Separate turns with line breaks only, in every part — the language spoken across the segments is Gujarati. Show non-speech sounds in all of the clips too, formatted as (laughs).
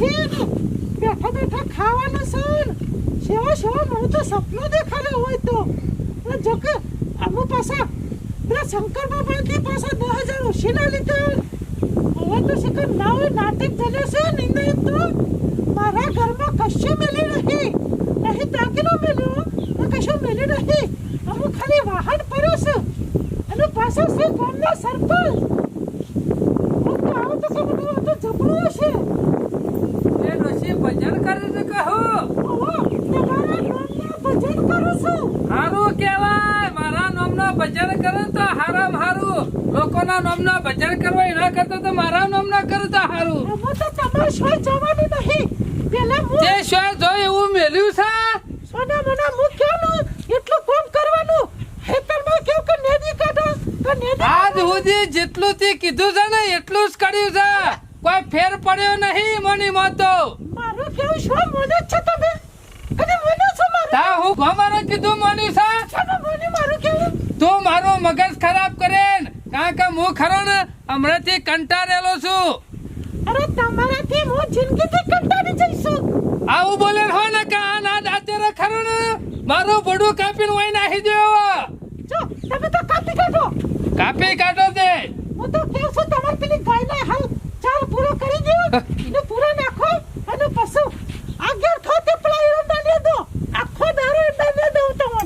નહીં બેઠા બેઠા ખાવાનું છે ને સેવા સેવા મને તો સપનું દેખાડ્યું હોય તો. અને જો કે અમુક પાછા, પેલા શંકર બાબાથી પાછા દસ હજાર ઓછીના લીધા. હવે તો શિખર ના નાટક ચાલે છે નહીં તો. મારા ઘરમાં કશું મેલી નહીં. નહીં તાકીનો મેલ્યો? કશું મેલી નહીં. અમુક ખાલી વાહન પડ્યો છે. અને પાછા છે ગામના સરપંચ? તો આવું તો આ તો જબરું હશે
ભજન કરે છે કહું
ભજન કરું છું?
હારું કહેવાય મારા નામનો ભજન કરે તો હારામ હારું. લોકોના નામનો ભજન કરવા એના કરતા તો મારા નામનો કરે તો હારું.
અમે તો તમારે સોય જવાનું નહીં. પેલા હું
જે શ્વાસ જો એવું મેલ્યું છે?
સોના મના મુખ્યનું એટલું કામ કરવાનું? ખેતરમાં કેવું કે નેદી કાઢો? તો નેદી
આજ સુધી જેટલું તે કીધું છે ને એટલું જ કર્યું છે. કોઈ ફેર પડ્યો નહીં મોની મોતો
કેવું છો? મને છે તમે? કદી મને છો મારું?
તા હું ગમારો કીધું મોન્યું છે
ચાલો મોને મારું કેવું?
તું મારો મગજ ખરાબ કરે ને કારણ કે હું ખરો ને હમણાંથી કંટાળેલો છું.
અરે તમારાથી હું જિંદગીથી કંટાળી જઈશું.
આવું બોલે હો ને કે આ ના દાંતેરે ખરો ને મારું બડું કાપીને વહી નાખી દેવો
જો તમે તો કાપી કાઢો.
કાપી કાઢો તે.
હું તો કેવું છું તમારી પેલી ગાયને હાલ ચાલ પૂરો કરી દો (laughs) એને પૂરો નાખો. અને પશુ આગળ થો તે પેલા એરંડા લે દો. આખો દારો એરંડા લે દઉં તમને.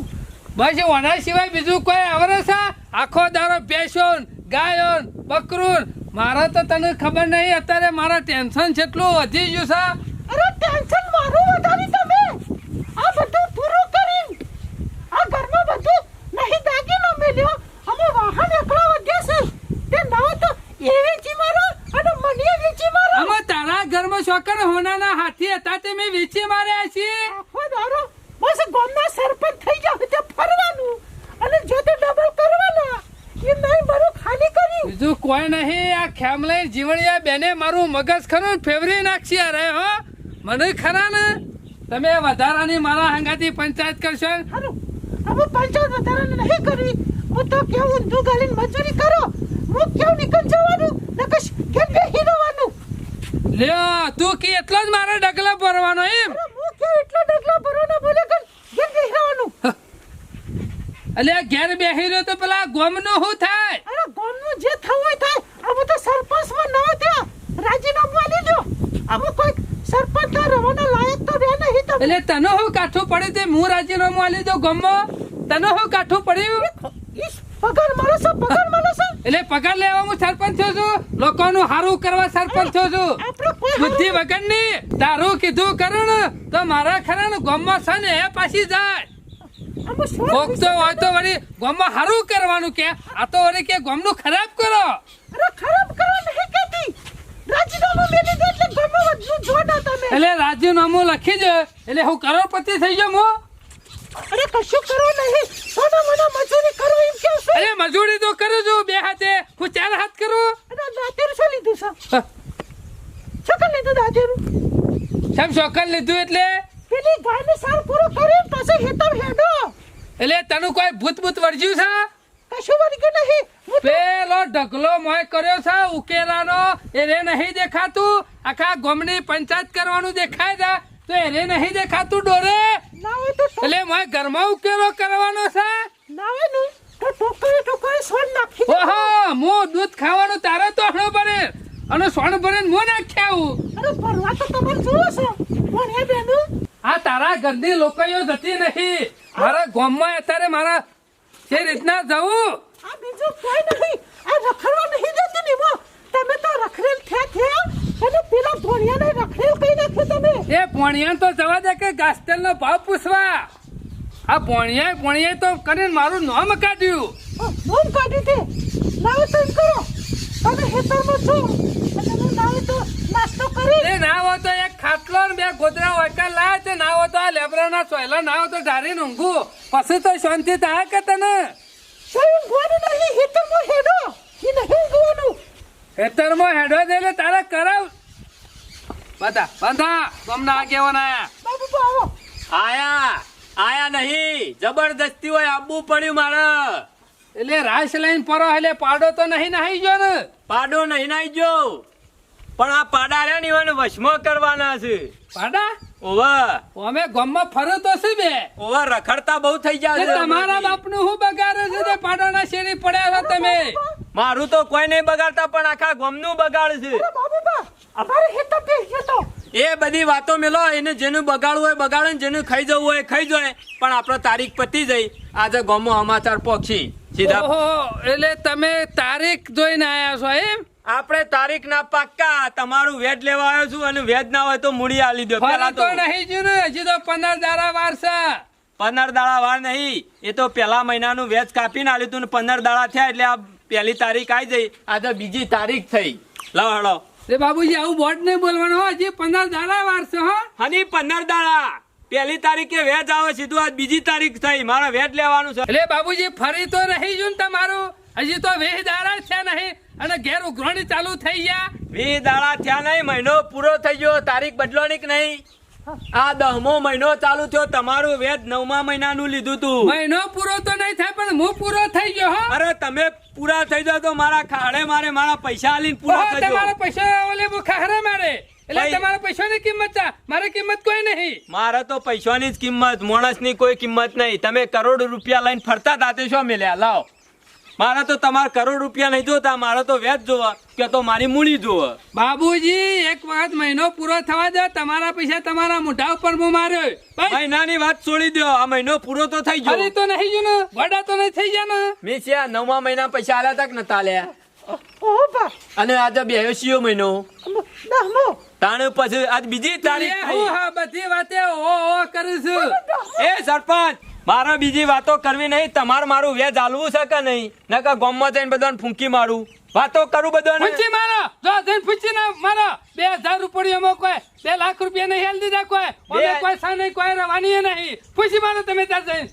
બસ વના સિવાય બીજું કોઈ આવરે છે? આખો દારો બેસો ગાયો બકરું મારા તો તને ખબર નહીં અત્યારે મારા ટેન્શન જેટલું વધી ગયું છે.
અરે ટેન્શન મારું વધારી તમે. આ બધું પૂરું કરી આ ઘરમાં બધું નહીં દાગીનો મેલ્યો. અમે વાહન એકલા વધ્યા છે. તે નવો તો એ વેચી મારો અને મને વેચી મારો
અમે શોકર હોનાના હાથી હતા તે મેં વેચી માર્યા
આખો દારો બસ ગામના સરપંચ થઈ જાવ તે ફરવાનું. અને જો તે ડબલ કરવાના એ નહીં મારું ખાલી કરી
બીજું કોઈ નહીં આ ખેમલાઈ જીવણિયા બેને મારું મગજ ખરું ફેવરી નાખશી અરે હો. મને ખરા ને? તમે વધારાની મારા હંગાથી પંચાયત કરશો?
હારું. હવે પંચાયત વધારાને નહીં કરવી હું તો કેવું ઊંધું ગાલીને મજૂરી કરો. હું કેવું નીકળ જવાનું? નકશ કેમ બેહી રહેવાનું.
લ્યો તું કે એટલો જ મારા ડગલા ભરવાનો એમ?
હું એટલો ડગલા ભરવાના બોલે કે કેમ બેહી રહેવાનું
ઘેર બેહી રહ્યો તો પેલા ગોમનું હું થાય?
અરે ગામનું જે થવું હોય થાય. અમે તો સરપંચમાં ન થયા રાજીનામું આલી દો. અમે કોઈ સરપંચ તો રવાના લાયક તો રહે નહીં તમે
એટલે તને હું કાઠું પડે તે હું રાજીનામું આલી દઉં ગમમાં? તને હું કાઠું પડ્યું?
ઈશ, પગાર મારો છે
એટલે પગાર લેવા હું સરપંચ છું લોકોનું હારું કરવા સરપંચ છું બુદ્ધિ વગરની વગરની તારું કીધું કરું ને તો મારા ખરા ને ગોમમાં છે ને એ પાછી જાય. કોક તો હોય તો વળી ગામમાં સારું કરવાનું કે આ તો વળી કે ગોમનું ખરાબ કરો.
ખરાબ કરો નહીં કહેતી. રાજીનામું મેલી દે એટલે ગામમાં વધુ જોડા તમે.
એટલે રાજીનામું લખી દે. એટલે હું કરોડપતિ થઈ જાઉં હું.
અરે કશું કરો નહીં. સોના મને મજૂરી કરો એમ કે
અરે મજૂરી તો કરું છું બે હાથે. હું ચાર હાથ કરું?
અરે દાંતેરું શું લીધું છે?
હ,
લીધું દાંતેરું
સમ શોકન લીધું એટલે?
પેલી ગાયને સાર પૂરો કરી પછી હેતર હેડો.
એટલે તને કોઈ ભૂત ભૂત વર્જ્યું છે?
કશું વર્ગ્યું નહીં. હું
પેલો ઢગલો મોય કર્યો છે ઉકેલાનો. એને નહીં દેખાતું. આખા ગોમની પંચાયત કરવાનું દેખાય છે. તો એને નહીં દેખાતું ડોરે.
ના હોય તો
એટલે મોય ઘરમાં ઉકેલો કરવાનો છે?
ના હોય ને તો ટોકરી ટોકરી સોન નાખી.
ઓહો મો દૂધ ખાવાનું તારે તો હણો ભરે અને સોન ભરે મો નાખ્યા આવું
અરે પરવા તો તમે જુઓ છો. પણ એ બેનુ?
આ તારા ઘરની લોકોયો જતી નહીં. મારા ગામમાં અત્યારે મારા જે રીતના જવું.
આ બીજું કોઈ નહીં. આ રખડવા નહીં દેતી ને એમાં. તમે તો રખડેલ થયા થયા. અને પેલા ભોણિયાને રખડેલ કઈ નાખ્યું તમે?
એ પોણિયા તો જવા દે કે ગાસ્ટેલ નો ભાવ પૂછવા. આ પોણિયા પોણિયા તો કરીને મારું નામ કાઢ્યું?
નામ કાઢી દે લાવો તો એમ કરો. તમે હેતરમાં છો. તમે લાવો તો નાસ્તો કરી.
એ ના હોય તો એક ખાટલો ને બે ગોદરા લાય તે ના હોય તો આ લેબરાના સોયલા ના હોય તો ઢારીને ઊંઘું. પછી તો શાંતિ થાય કે તને?
શું નહીં હેતરમાં હેડો એ નહીં
ખેતરમાં હેડો દે તારે કરાવ. બધા બંધા ગમના આગેવાન આયા.
બાબુ આવો.
આયા આયા નહીં. જબરદસ્તી હોય આવવું પડ્યું મારે.
એટલે રાસ લઈને પરો એટલે પાડો તો નહીં નાહી ગયો ને.
પાડો નહીં નાઈ જો પણ આ પાડા રે ને એને વશમો કરવાના છે.
પાડા?
ઓવા.
અમે ગામમાં ફરો તો છે બે?
ઓવા રખડતા બહુ થઈ જાય
તમારા બાપનું હું બગાડે છે? તે પાડાના શેરી પડ્યા છો તમે?
મારું તો કોઈ નહીં બગાડતા પણ આખા ગોમનું બગાડ છે એ બધી વાતો મેલો એને જેનું બગાડવું હોય બગાડે ને જેનું ખાઈ જવું હોય ખાઈ જાય. પણ આપણે તારીખ પતી જઈ. આજે ગોમો સમાચાર પહોંચી. સીધા.
ઓહો એટલે તમે તારીખ જોઈને આવ્યા છો એમ?
આપણે તારીખ ના પાક્કા. તમારું વેજ લેવા આવ્યો છું અને વેજ ના હોય તો મૂડી આલી દો. પેલા
તો. નહીં જ્યું ને હજી તો પંદર દાડા વાર છે.
પંદર દાડા વાર નહીં. એ તો પહેલા મહિનાનું વેજ કાપીને આલ્યું હતું ને પંદર દાડા થયા એટલે આ પહેલી તારીખ આવી જઈ આ તો બીજી તારીખ થઈ. લાવ હળો
રે બાબુજી આવું બોટ નહીં બોલવાનું હો હજી પંદર દાડા વાર છે હો.
હની પંદર દાડા. પહેલી તારીખે વેજ આવે સીધું આજ બીજી તારીખ થઈ. મારે વેજ લેવાનું છે.
એટલે બાબુજી ફરી તો જ્યું ને તમારું. હજી તો વીસ દાડા છે નહીં અને ઘેર ઉઘરણી ચાલુ થઈ ગયા.
વીસ દાડા થયા નહીં મહિનો પૂરો થઈ ગયો તારીખ બદલવાની કે નહીં. આ દહમો મહિનો ચાલુ થયો તમારું વેદ નવમા મહિનાનું લીધું તું.
મહિનો પૂરો તો નહીં થાય પણ હું પૂરો થઈ ગયો હો.
અરે તમે પૂરા થઈ જાવ તો મારા ખાડે મારે મારા પૈસા આલીને પૂરા
થઈ
જાવ
તમારા પૈસા ઓલે ખાડે મારે. એટલે તમારા પૈસાની કિંમત છે મારી કિંમત કોઈ નહીં.
મારે તો પૈસાની જ કિંમત માણસની કોઈ કિંમત નહીં. તમે કરોડ રૂપિયા લઈને ફરતા તાતે છો મેલ્યા? લાવ. મારે તો તમારે કરોડ રૂપિયા નહીં જોતા મારે તો વ્યાજ જોવા. કે તો મારી મૂડી જોવે.
બાબુજી એક વાત મહિનો પૂરો થવા દો તમારા પૈસા તમારા મોઢા ઉપર હું માર્યો
મહિનાની વાત છોડી દો. આ મહિનો પૂરો તો થઈ ગયો.
તો નહીં ગયું ને વડા તો નહીં થઈ ગયા ને.
મેં છે નવમા મહિના પૈસા આલ્યા તક નતા
લ્યા
અને આજે શિયો મહિનો. તાણે પછી આજ બીજી તારીખ
બધી વાતે ઓ ઓ કરું છું.
એ સરપંચ મારે બીજી વાતો કરવી નહીં તમારે મારું વેજ હાલવું છે કે નહીં? નકર ગોમમાં જઈને બધાને ફૂંકી મારું. વાતો કરું બધાને?
પૂછી મારો. જો જઈને પૂછી ના મારો. બે હજાર રૂપિયામાં કોઈ બે લાખ રૂપિયા નહીં હેલ દીધા કોઈ. કોઈ સા નહીં કોઈ રવાની નહીં. પૂછી મારો તમે ત્યાં જઈને.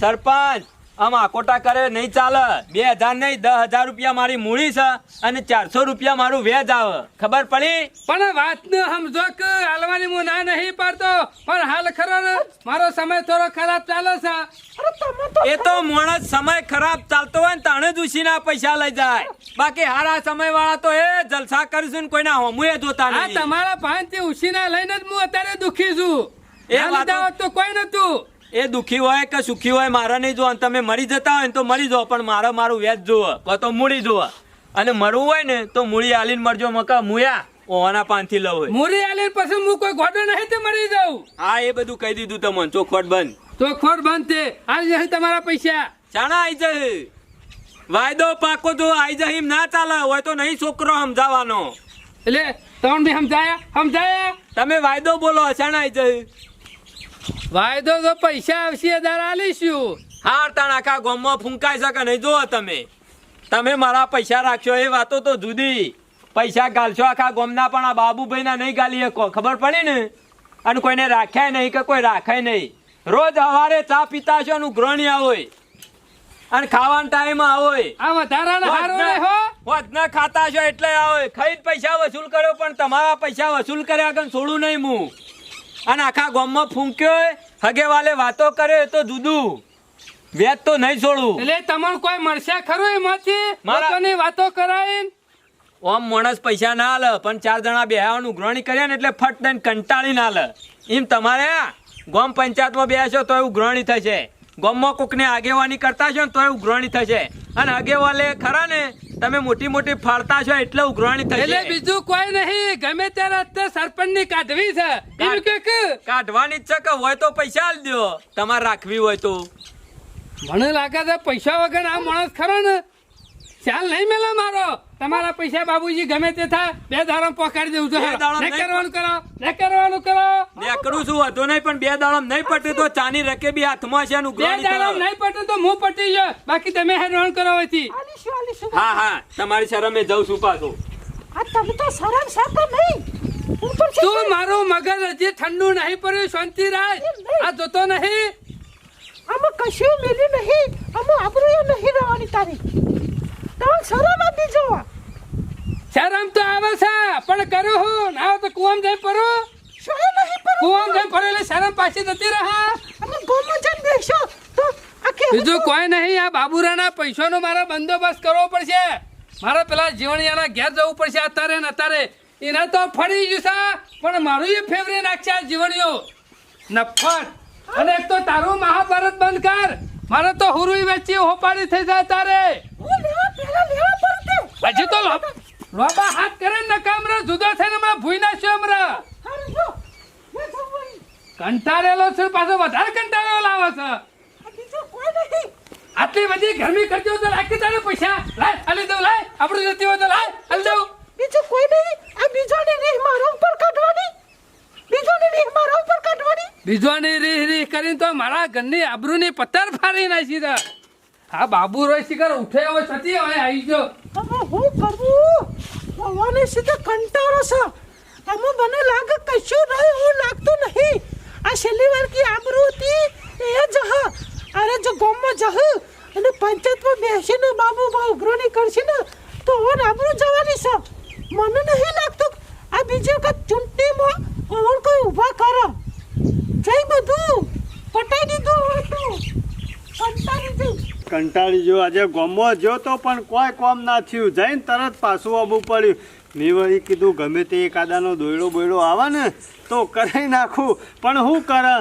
સરપંચ આમ આકોટા કરે નહીં ચાલે. બે હજાર નહીં દસ હજાર રૂપિયા મારી મૂડી છે અને ચારસો રૂપિયા મારું વેજ આવે. ખબર પડી?
પણ વાત ને સમજો કે હાલવાની હું ના નહીં પાડતો. પણ હાલ ખરો ને મારો સમય થોડો ખરાબ ચાલે છે.
અરે તમે
એ તો માણસ સમય ખરાબ ચાલતો હોય ને તાણે જ ઉછીના પૈસા લઈ જાય. બાકી હારા સમય વાળા તો એ જલસા કરીશું ને કોઈના હોમુએ જોતા
આ
નહીં.
તમારા ભાનથી ઉછીના લઈને જ હું અત્યારે દુખી છું.
એ
એ
વાતો-
તો કોઈ નતું
એ દુખી હોય કે સુખી હોય મારા નહીં જોવા તમે મરી જતા હોય ને તો મરી જાઓ પણ મારો મારું વેચ જોવો કો તો મૂડી જોવો અને મરવું હોય ને તો મૂડી આલીને મરજો. મકા મુયા? ઓવાના પાનથી લવ હોય.
મુરી આલી પછી હું કોઈ ગોડો નહીં તે મરી જાઉં.
હા એ બધું કહી દીધું તમને. ચોખવટ બંધ.
ચોખોટ બંધ છે આવી જશે તમારા પૈસા.
ચાણા આવી જશે. વાયદો પાકો તો આવી જહીમ ના ચાલે. હોય તો નહીં છોકરો સમજાવવાનો.
એટલે ત્રણ બી સમજાયા? સમજાયા?
તમે વાયદો બોલો અચાણા આવી જશે.
વાયદો તો પૈસા આવશે દાર આલીશું
હાર તાણ આખા ગામમાં ફૂંકાઈ શકે નહીં જુઓ તમે? તમે મારા પૈસા રાખશો એ વાતો તો જુદી. પૈસા ગાલશો આખા ગામના પણ આ બાબુભાઈના નહીં ગાલી શકો ખબર પડી ને? અને કોઈને રાખ્યા નહીં કે કોઈ રાખે નહીં. રોજ સવારે ચા પીતા છો નું ગ્રહણી હોય અને ખાવાના ટાઈમ હોય
આ વધારાનો હારો હો.
વધના ખાતા છો એટલે આવે ખાઈ પૈસા વસૂલ કર્યો પણ તમારા પૈસા વસૂલ કર્યા કે છોડું નહીં હું અને આખા ગામમાં ફૂંક્યો હગે વાલે વાતો કરે તો જુદું વેચ તો નહીં છોડું.
એટલે તમને કોઈ મળશે ખરું એમાંથી? મારાની વાતો કરાવીને
ઓમ માણસ પૈસા ના આલે પણ ચાર જણા બેહવાનું ગ્રહણી કર્યા ને એટલે ફટ દઈને કંટાળી ના આલે એમ તમારે ગામ પંચાયતમાં બેસો તો ગ્રહણી થશે. ગામમાં કોકને આગેવાની કરતા છો ને તો ગ્રહણી થશે. અને આગેવાલે ખરા ને તમે મોટી મોટી ફાળતા છો એટલે ઉઘરાણી
એટલે બીજું કોઈ નહીં ગમે ત્યારે અત્યારે સરપંચની કાઢવી છે.
કાઢવાની જ છે કે હોય તો પૈસા આલ દો તમારે રાખવી હોય તો.
મને લાગે છે પૈસા વગર આ માણસ ખરો ને ચાલ નહીં મેલો મારો. તમારા પૈસા બાબુજી ગમે તે થાય બે દાડમ પકડી દેવું છું કરવાનું કરો ને કરવાનું કરો.
ને કરું છું વધુ નહીં પણ બે દાડમ નહીં પટે તો ચાની રકેબી હાથમાં છે
બે દાડમ નહીં પટે તો હું પટી જો બાકી તમે હેરાન કરો
આલીશું
હા હા તમારી શરમે જઉં છું પાછું.
આ તમે તો સરળ સાતો નહીં.
તું મારું મગજ હજી ઠંડુ નહીં પડ્યું શાંતિ રાજ આ જોતો નહીં.
આમાં કશું મિલ્યું નહીં. આમાં આબરૂ નહીં રહેવાની તારી તમે શરમ આપી જો
શરમ તો આવે છે પણ કરું હું. ના તો કુવામ જઈ પરો
શું નહીં પરો
કુવામ જઈ પડે એટલે શરમ પાછી જતી રહા.
અમે ગોમાં જઈને બેસો. તો આખે
બીજું કોઈ નહીં આ બાબુરાના પૈસાનો મારે બંદોબસ્ત કરવો પડશે. મારે પેલા જીવણિયાના ઘેર જવું પડશે અત્યારે ને અત્યારે. એના તો ફરી જશે પણ મારું એ ફેવરેટ નાખશે આ જીવણીઓ. નફટ અને એક તો તારું મહાભારત બંધ કર. મારે તો હુરુઈ વેચી હોપાડી થઈ જાય તારે હજી તો. લોબા હાથ કરે ને નકામ રે જુદો થઈને હમણાં ભૂઈ નાખ્યો હમણાં. કંટાળેલો છે પાછો વધારે કંટાળેલો લાવે છે.
આ બીજું કોઈ નહીં.
આટલી બધી ગરમી કરતી હોય તો રાખી તારે પૈસા. લાય અલી દઉં લાય. આપણું જતી હોય તો લાય અલી દઉં
બીજું કોઈ નહીં. આ બીજોની રીહ મારા ઉપર કાઢવાની. બીજોની રીહ મારા ઉપર કાઢવાની.
બીજોની રીહ રીહ કરીને તો મારા ઘરની આબરૂની પથ્થર ફાડી નાખી દે આ બાબુ રોય શિખર ઉઠે હવે સતી હવે આવી ગયો.
હવે હું કરવું? ભગવાને સીધો કંટાળો છે. આમાં મને લાગે કશું રહ્યું હું લાગતું નહીં. આ છેલ્લી વાર કી આબરૂ હતી, એ જહ અરે જો ગામમાં જહ અને પંચાયતમાં બેસીને બાબુ બા ઉઘરોની કરશે ને, તો ઓન આબરૂ જવાની છે. મને નહીં લાગતું આ બીજી વખત ચૂંટણીમાં ઓન કોઈ ઊભા કરો જઈ બધું પટાઈ દીધું હવે તો કંટાળી જઈ
કંટાળી જો આજે ગમો જો તો પણ કોઈ કોમ ના થયું. જઈને તરત પાછું આવવું પડ્યું. મેં વળી કીધું ગમે તે એકાદાનો દોયડો બોયડો આવે ને તો કરાવી નાખું. પણ હું કરે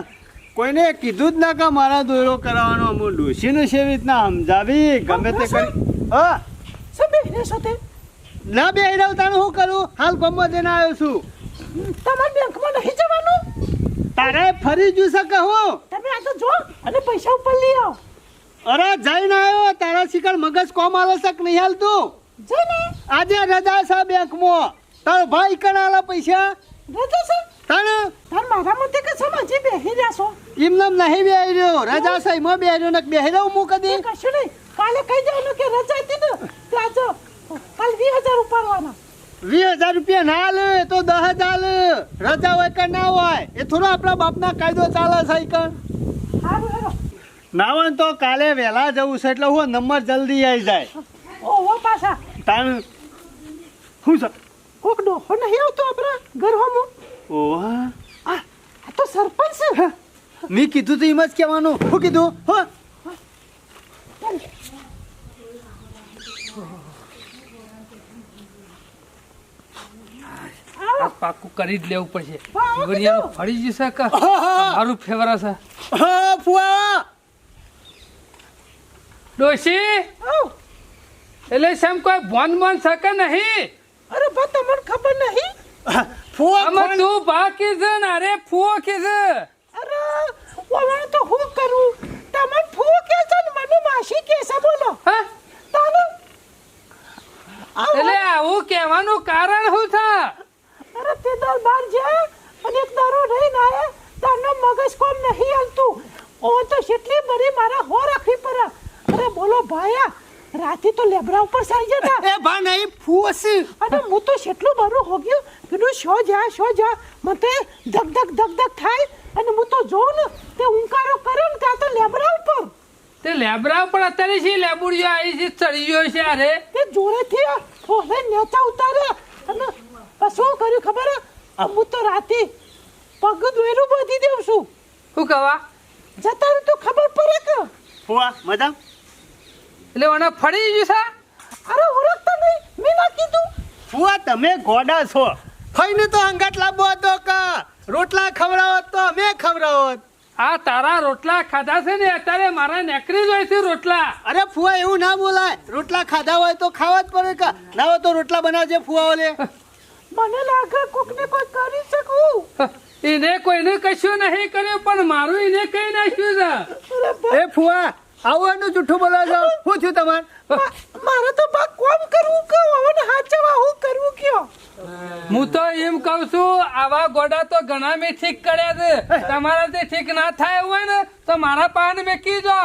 કોઈને કીધું જ ના કે મારા દોયડો કરાવવાનો. હું ડોસીને છે એવી રીતના સમજાવી? ગમે તે કરી હા.
શું
ના બે રહ્યો તારે શું કરું? હાલ ગમો જઈને આવ્યો છું.
તમારા બેંકમાં નહીં જવાનું?
તારે ફરી જુ શકે હું?
તમે આ તો જો અને પૈસા ઉપર લઈ આવો.
અરે જઈને આવ્યો તારા શિકાર મગજ કોમ આલે શક નહીં હાલતું
જઈને.
આજે રજા છે બેંકમાં. તારો ભાઈ કણ આલે પૈસા?
રજા છે?
તને
તાર મારા મતે કે સમજી બેહી જાસો છો
એમને નહીં બેહી રહ્યો. રજા છે એમાં બેહી રહ્યો ને બેહી રહ્યો હું કદી?
કશું નહીં. કાલે કહી દેવાનું કે રજા હતી ને ત્યાં જો કાલ વીસ હજાર ઉપાડવાના.
વીસ હજાર રૂપિયા ના લે તો દસ હજાર રજા હોય કે ના હોય એ થોડો આપણા બાપના કાયદો ચાલે છે કણ. ના તો કાલે વહેલા જવું છે એટલે હું નંબર જલ્દી આવી જાય.
ઓહો પાછા.
તાણ શું છે
કોક ડોહો નહીં આવતો આપણા ઘર હોમો?
ઓહ.
આ આ તો સરપંચ છે.
મેં કીધું તો એમ જ કહેવાનું. શું કીધું હો.
પાકું કરી જ લેવું પડશે. ફરી જશે કે મારું ફેવર છે?
હા ફુવા.
ડોશી? એટલે સેમ કોઈ ભોન બોન શકે નહીં?
અરે બા તમને ખબર નહીં?
ફુવા
આમાં
કોણ?
તું બાકી છે ને અરે ફૂવો કીધે.
અરે ઓવણ તો હું કરું? તમને ફૂ કે છે ને મને માસી કે છે બોલો.
હા?
તાને?
એટલે આવું કહેવાનું કારણ શું થા
અરે તે દાલ બાર જાય અને એક દારો રહીને આવે તારનો મગજ કોમ નહીં હાલતું. ઓ તો કેટલી બરી મારા હો રાખવી પડે અરે બોલો ભાયા રાતે તો લેબરા ઉપર સાઈ જતા.
એ ભા નહીં ફૂસ છે
અને હું તો કેટલું બરું હો ગયું. કીધું શો જા શો જા. મને ધક ધક ધક ધક થાય. અને હું તો જોઉં ને તે ઉંકારો કરે ને ત્યાં તો લેબરા ઉપર.
તે લેબરા ઉપર અત્યારે શી લેબુડિયો આવી છે ચડી ગયો છે અરે
તે જોડેથી ફોને નેતા ઉતાર્યા અને પછી શું કર્યું ખબર? હે? હું તો રાતે પગ દોયરું બાંધી દેવ છું.
શું કહેવા?
જતા રહે તો ખબર પડે કે.
ફુવા મજા
એટલે મને ફરી ગયું છે?
અરે ઓળખતા નહીં. મેં ના કીધું.
ફુવા તમે ગોડા છો. ફઈને તો અંગાટ લાવવો હતો કા રોટલા ખવડાવત તો અમે ખવડાવત
આ તારા રોટલા ખાધા છે ને અત્યારે મારા નેકરી જ હોય છે રોટલા.
અરે ફુવા એવું ના બોલાય. રોટલા ખાધા હોય તો ખાવા જ પડે કા ના હોય તો રોટલા બનાવજે ફુવા ઓલે.
મને લાગે કોકને કોઈ કરી શકું.
એને કોઈને કશું નહીં કર્યું પણ મારું એને કઈ નાખ્યું છે.
એ ફુવા આવવાનું જૂઠું બોલો છો છું તમારે.
મારે તો બા કોમ કરવું કે હવે હાચવા હું કરવું કયો?
હું તો એમ કહું છું આવા ગોડા તો ઘણા મેં ઠીક કર્યા છે. તમારાથી ઠીક ના થાય હોય ને તો મારા પાન મેં જો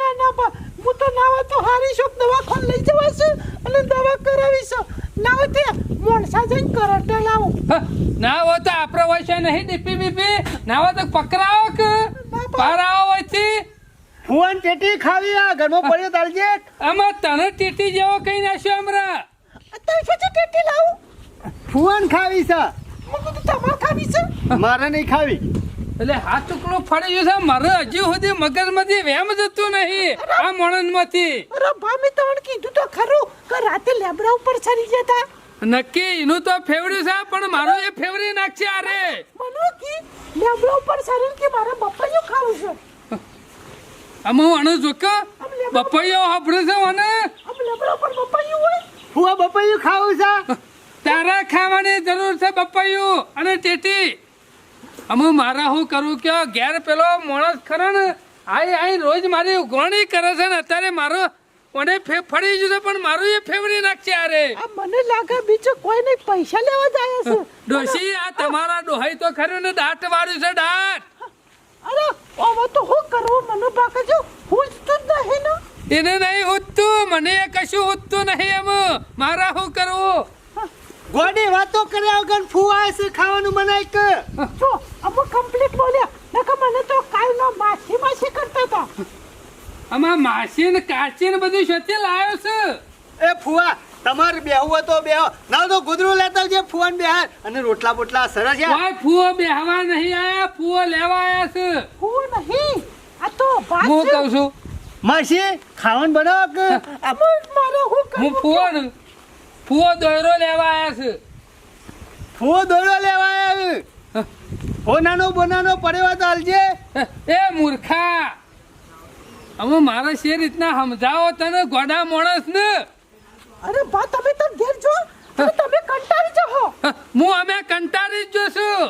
ના ના બા હું તો ના હોય તો હારી શોપ દવાખાને લઈ જવાશે અને દવા કરાવીશ. ના હોય તે મોણસા જઈને કરંટ લાવું.
હ, ના હોય તો આપણો હોય છે નહીં ડીપી બીપી. ના હોય તો પકડાવો કે આવો
ફુવાન ટેટી ખાવી આ ઘરમાં પડ્યો તાલજે
આમાં તને ટેટી જેવો કઈ નાખ્યો હમણાં
અત્યારે પછી ટેટી લાવું?
ફુવાન ખાવી છે?
મને તો તમારે ખાવી છે.
મારે નહીં ખાવી.
એટલે હાથ ટુકડો ફાડી ગયો છે. મારે હજી સુધી મગજમાંથી વેમ જતું નહીં. આ મોણસમાંથી
અરે ભા મેં તમને કીધું તો ખરું કે રાતે લેબડા ઉપર ચડી જતા.
નક્કી એનું તો ફેવર્યું છે પણ મારો એ ફેવરી નાખશે અરે
મને કી લેબડા ઉપર ચડી કે મારા બપ્પાયું ખાવું છે?
હું આનો જોકો બપૈયો હાફડે છે મને.
ફુવા બપૈયું ખાવું છે.
તારા ખાવાની જરૂર છે બપૈયું અને ટેટી. અમે મારા હું કરું કે ઘેર પેલો માણસ ખરો ને આઈ આઈ રોજ મારી ઉગવણી કરે છે ને અત્યારે મારો મને ફે ફળી ગયું પણ મારું એ ફેવરી નાખશે અરે
મને લાગે બીજો કોઈ નહીં પૈસા લેવા જાય છે.
ડોશી આ તમારા ડોહાઈ તો ખરું ને દાંત વાળ્યું છે દાંત.
અરે હવે તો હું કરવું? મને બાકે જો હું જ નહીં ને.
એને નહીં ઉઠતું મને એ કશું ઉઠતું નહીં એમ. મારા હું કરવું?
ગોડી વાતો કર્યા વગર ફુવા છે ખાવાનું મનાય કે.
જો અમુક કમ્પ્લીટ બોલ્યા. નકર મને તો કાલનો માસી માસી કરતા હતા.
આમાં માસી ને કાચી ને બધું શોધી લાવ્યો છે.
એ ફુવા તમારે બેહવું તો બેહો. ના તો ગુદરું લેતા જે ફુવાન બેહાર અને રોટલા બોટલા સરસ યાર
ભાઈ ફુવો બેહવા નહીં આયા ફુવો લેવા આયા છે.
ફુવો નહીં? આ તો ભાત
હું કહું છું?
માસી ખાવાનું બનાવ કે?
મારે હું
હું
ફુવો
ફૂવો ને ફૂવો દોયરો લેવા આયા છે.
ફુવો દોડો લેવા આવ્યો ઓ નાનો બોનાનો પડેવા તો હાલજે
એ મૂર્ખા. અમે મારે શે રીતના સમજાવો તને ગોડા માણસ ને?
અરે બા તમે તો ઘેર જો. તમે કંટાળી જાઓ.
હું અમે કંટાળી જ જોશું.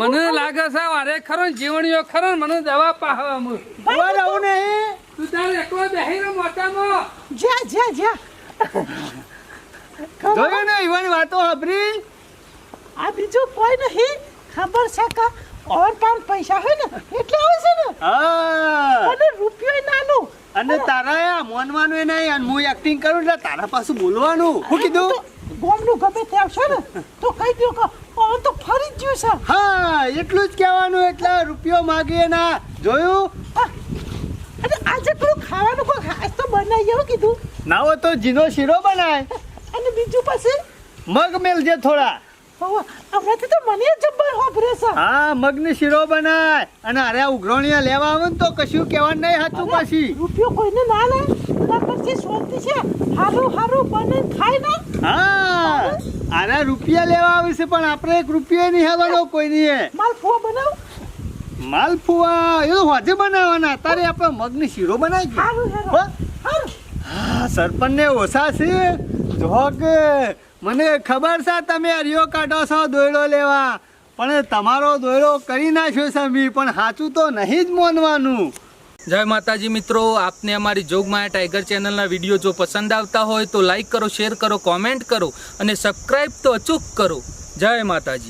મને લાગે છે અરે ખરો જીવણીઓ ખરો મને દવા પાહવા મુ
ફુવા રહું નહીં.
તું તાર એકલો બેહી રહે મોટામાં.
જ્યાં જ્યાં જ્યાં. ખબર?
જોયું ને ઈવન વાતો સાંભળી?
આ બીજું કોઈ નહીં. ખબર છે કે ઓર પાન પૈસા હોય ને એટલે આવે છે ને.
હા.
અને
તારા મોનવાનું એ નહીં અને હું એક્ટિંગ કરું એટલે તારા પાછું બોલવાનું. શું કીધું?
ગોમનું ગમે તે આવશે ને તો કહી દો કે હવે તો ફરી જ ગયું
હા એટલું જ કહેવાનું એટલે રૂપિયો માગીએ ના જોયું?
અરે આજે પેલું ખાવાનું કોઈ ખાસ તો બનાવી એવું કીધું.
ના હોય તો જીનો શીરો બનાય.
અને બીજું પછી?
મગ મેલજે થોડા.
હમણાંથી તો મને જબ્બર હોભરે છે.
હા મગ્ન શીરો બનાય. અને અરે આ લેવા આવે ને તો કશું કહેવાનું નહીં સાચું પાછી.
રૂપિયો કોઈને ના લે? શોધતી છે. હારું હારું બને ખાય ને.
હા અરે રૂપિયા લેવા આવે છે પણ આપણે એક રૂપિયા નહીં આવવાનો કોઈની એ
માલ ફુવા બનાવ?
માલપુઆ એ તો હોજે બનાવવાના. તારે આપણે મગની શીરો બનાવી છે
હારું હારું.
હા. સરપંચને ઓછા છે. જો કે મને ખબર છે તમે હરિયો કાઢો છો દોયડો લેવા. પણ તમારો દોયડો કરી નાખ્યો છે પણ સાચું તો નહીં જ માનવાનું.
જય માતાજી મિત્રો, આપને અમારી જોગમાયા ટાઈગર ચેનલના વીડિયો જો પસંદ આવતા હોય તો લાઈક કરો, શેર કરો, કોમેન્ટ કરો અને સબસ્ક્રાઈબ તો અચૂક કરો. જય માતાજી.